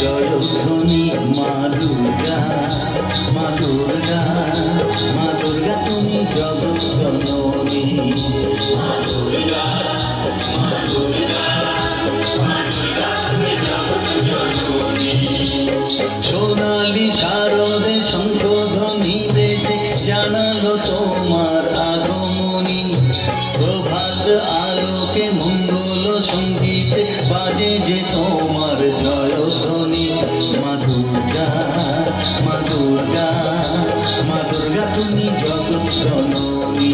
জয়ধ্বনি, মা দুর্গা মা দুর্গা মা দুর্গা, তুমি জগৎ সোনালি শারদে শঙ্খ ধ্বনি বেজে, জানালো তোমার আগমনী। প্রভাত আ দুর্গা মা দুর্গা তুমি জগৎ জননী।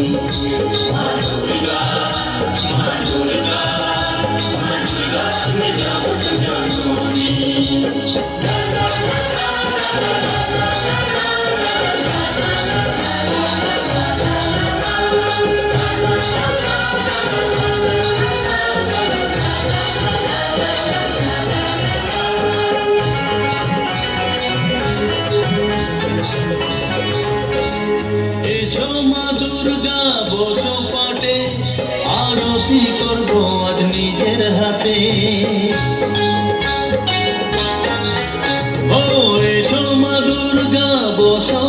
এসো মা দুর্গা বসো পাটে। আরতি করব আজ নিজের হাতে। ও এসো বসো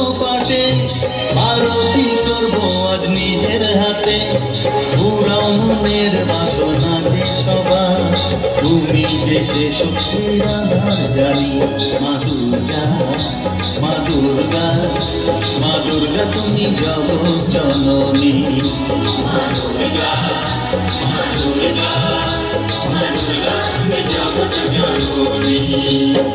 সে শক্তির আধার জানি। মা দুর্গা মা দুর্গা মা দুর্গা তুমি জগৎ জননী। লক্ষ্মী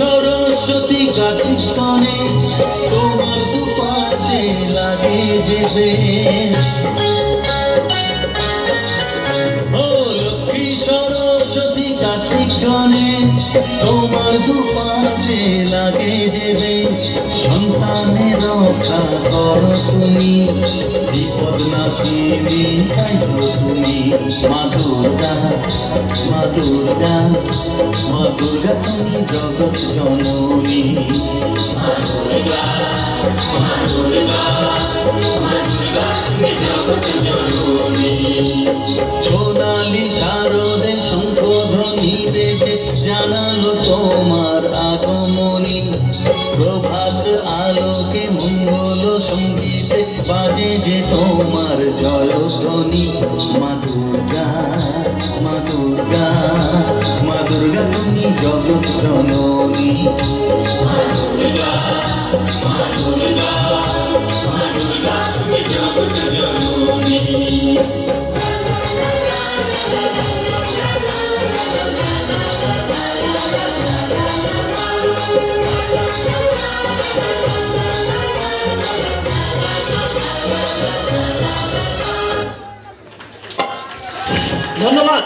সরস্বতী কাটিস পানে তোমার দুপাশে লাগে যে বেশ ও লক্ষ্মী সরস্বতী কার্তিক তোমার দুপাশে সন্তানের রক্ষা করো তুমি। বিপদ নাশিনী তাই তো তুমি। মা দুর্গা মা দুর্গা মা দুর্গা তুমি জগৎ জননী। প্রভাত আলোকে মঙ্গল সঙ্গীতে বাজে যে তোমার জয়ধ্বনি মা ধন্যবাদ।